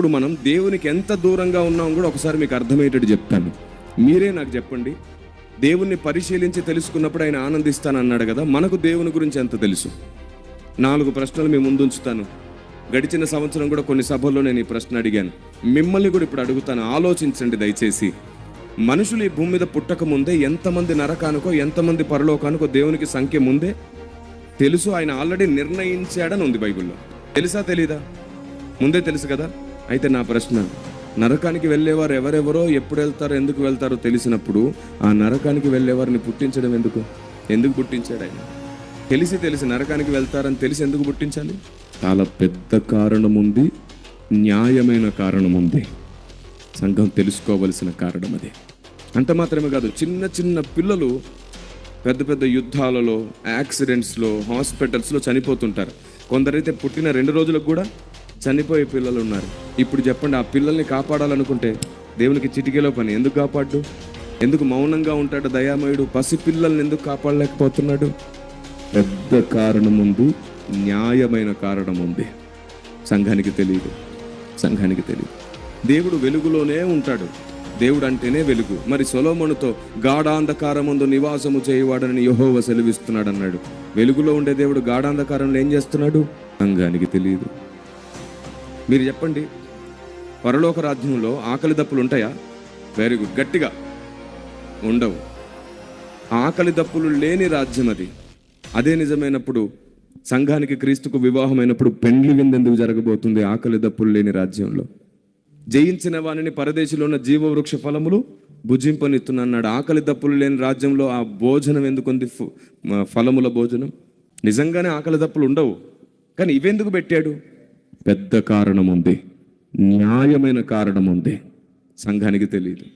ఇప్పుడు మనం దేవునికి ఎంత దూరంగా ఉన్నాం కూడా ఒకసారి మీకు అర్థమయ్యేటట్టు చెప్తాను. మీరే నాకు చెప్పండి. దేవుణ్ణి పరిశీలించి తెలుసుకున్నప్పుడు ఆయన ఆనందిస్తానన్నాడు కదా మనకు దేవుని గురించి ఎంత తెలుసు? నాలుగు ప్రశ్నలు మీ ముందు ఉంచుతాను గడిచిన సంవత్సరం కూడా కొన్ని సభల్లో నేను ఈ ప్రశ్న అడిగాను. మిమ్మల్ని కూడా ఇప్పుడు అడుగుతాను. ఆలోచించండి దయచేసి. మనుషులు ఈ భూమి మీద పుట్టక ముందే ఎంతమంది నరకానుకో ఎంతమంది పరలోకానుకో దేవునికి సంఖ్య ముందే తెలుసు. ఆయన ఆల్రెడీ నిర్ణయించాడని ఉంది బైబిల్లో. తెలుసా తెలీదా? ముందే తెలుసు కదా? అయితే నా ప్రశ్న నరకానికి వెళ్ళేవారు ఎవరెవరో ఎప్పుడు వెళ్తారో ఎందుకు వెళ్తారో తెలిసినప్పుడు ఆ నరకానికి వెళ్ళేవారిని పుట్టించడం ఎందుకు? ఎందుకు పుట్టించాడు ఆయన? తెలిసి తెలిసి నరకానికి వెళ్తారని తెలిసి ఎందుకు పుట్టించాలి? చాలా పెద్ద కారణం ఉంది న్యాయమైన కారణం ఉంది. సంఘం తెలుసుకోవలసిన కారణం అది. అంత మాత్రమే కాదు చిన్న చిన్న పిల్లలు పెద్ద పెద్ద యుద్ధాలలో యాక్సిడెంట్స్లో హాస్పిటల్స్లో చనిపోతుంటారు. కొందరైతే పుట్టిన రెండు రోజులకు కూడా చనిపోయే పిల్లలు ఉన్నారు ఇప్పుడు చెప్పండి ఆ పిల్లల్ని కాపాడాలనుకుంటే దేవునికి చిటికెలో పని ఎందుకు కాపాడు? ఎందుకు మౌనంగా ఉంటాడు దయామయుడు? పసి పిల్లల్ని ఎందుకు కాపాడలేకపోతున్నాడు? పెద్ద కారణం ఉంది న్యాయమైన కారణం ఉంది సంఘానికి తెలియదు సంఘానికి తెలియదు దేవుడు వెలుగులోనే ఉంటాడు. దేవుడు అంటేనే వెలుగు. మరి సొలోమణుతో గాఢాంధకారముందు నివాసము చేయవాడని యహోవ సెలవిస్తున్నాడు అన్నాడు వెలుగులో ఉండే దేవుడు గాఢాంధకారంలో ఏం చేస్తున్నాడు? సంఘానికి తెలియదు మీరు చెప్పండి పరలోక రాజ్యంలో ఆకలి దప్పులు ఉంటాయా? వెరీ గుడ్ గట్టిగా. ఉండవు. ఆకలి దప్పులు లేని రాజ్యం అది. అదే నిజమైనప్పుడు సంఘానికి క్రీస్తుకు వివాహమైనప్పుడు పెండ్లి విందెందుకు జరగబోతుంది ఆకలి దప్పులు లేని రాజ్యంలో? జయించిన వానిని పరదేశంలో ఉన్న జీవవృక్ష ఫలములు భుజింపనిస్తున్నాడు ఆకలి దప్పులు లేని రాజ్యంలో ఆ భోజనం ఎందుకుంది? ఫ- ఫలముల భోజనం. నిజంగానే ఆకలి దప్పులు ఉండవు. కానీ ఇవెందుకు పెట్టాడు? పెద్ద కారణం ఉంది న్యాయమైన కారణం ఉంది సంఘానికి తెలియదు